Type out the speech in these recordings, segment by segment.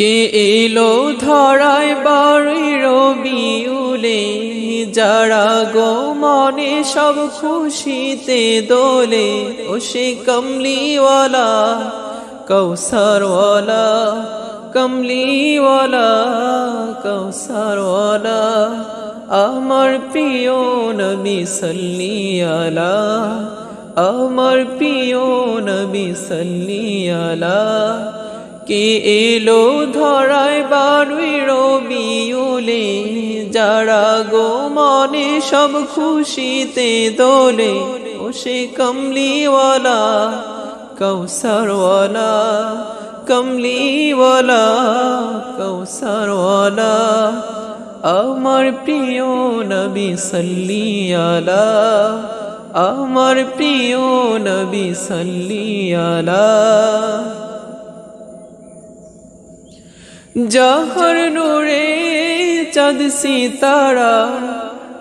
কে এলো ধরায় বাড়ি রবিউলে, যারা গো মনে সব খুশিতে দোলে। ও সে কমলিওয়ালা কৌসারওয়ালা কমলিওয়ালা কৌসারওয়ালা আমার প্রিয় নবী সাল্লি আমার প্রিয় নবী সাল্লি কে এলো ধরায় বারুই রবিউলে যারা গো মনে সব খুশিতে দোলে, ও সে কমলিওয়ালা কৌসারওয়ালা কমলিওয়ালা কৌসারওয়ালা আমার প্রিয় নবী সাল্লি আলা আমার প্রিয় নবী সাল্লি যাহর নূরে চাঁদ সিতারা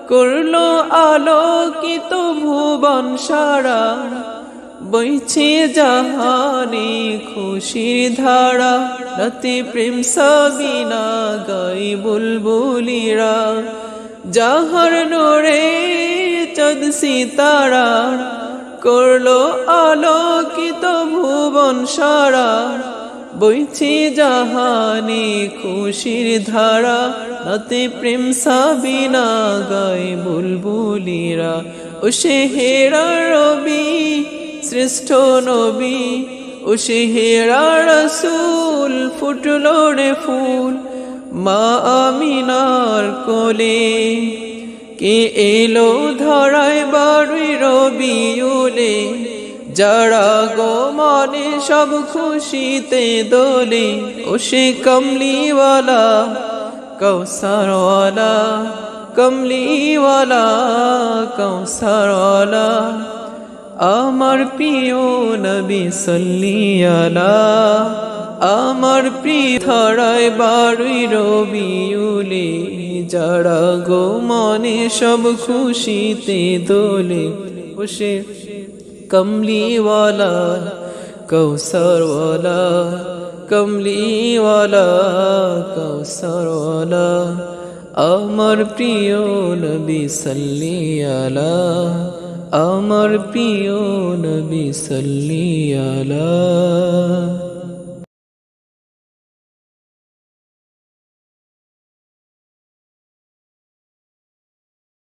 করল আলোকিত ভুবন সারা। বইছে জাহানে খুশির ধারা, রাতে প্রেম সাবিনা গাই বুলবুলিরা। যাহর নূরে চাঁদ সিতারা করল আলোকিত ভুবন সারা। বইছে জাহানে খুশির ধারা, রাতে প্রেম সাবিনা গায় বুলবুলিরা। ও সে হেরা রবি, শ্রেষ্ঠ নবী। ও সে হেরা রসুল, ফুটলো রে ফুল। মা আমিনার কোলে। কে এলো ধরায় বাড়ি রবিউলে যারা গো মনে সব খুশিতে দোলে ও সে কমলিওয়ালা কৌসারওয়ালা কমলিওয়ালা কৌসারওয়ালা আমার প্রিয় নবী সাল্লি আলা, আমার প্রিয় ধরায় বাড়ি রবিউলে যারা গো মনে সব খুশিতে দোলে ও সে কমলিওয়ালা কৌসরওয়ালা কমলিওয়ালা কৌসরওয়ালা আমার প্রিয় নবী সাল্লি আলা আমার প্রিয় নবী সাল্লি আলা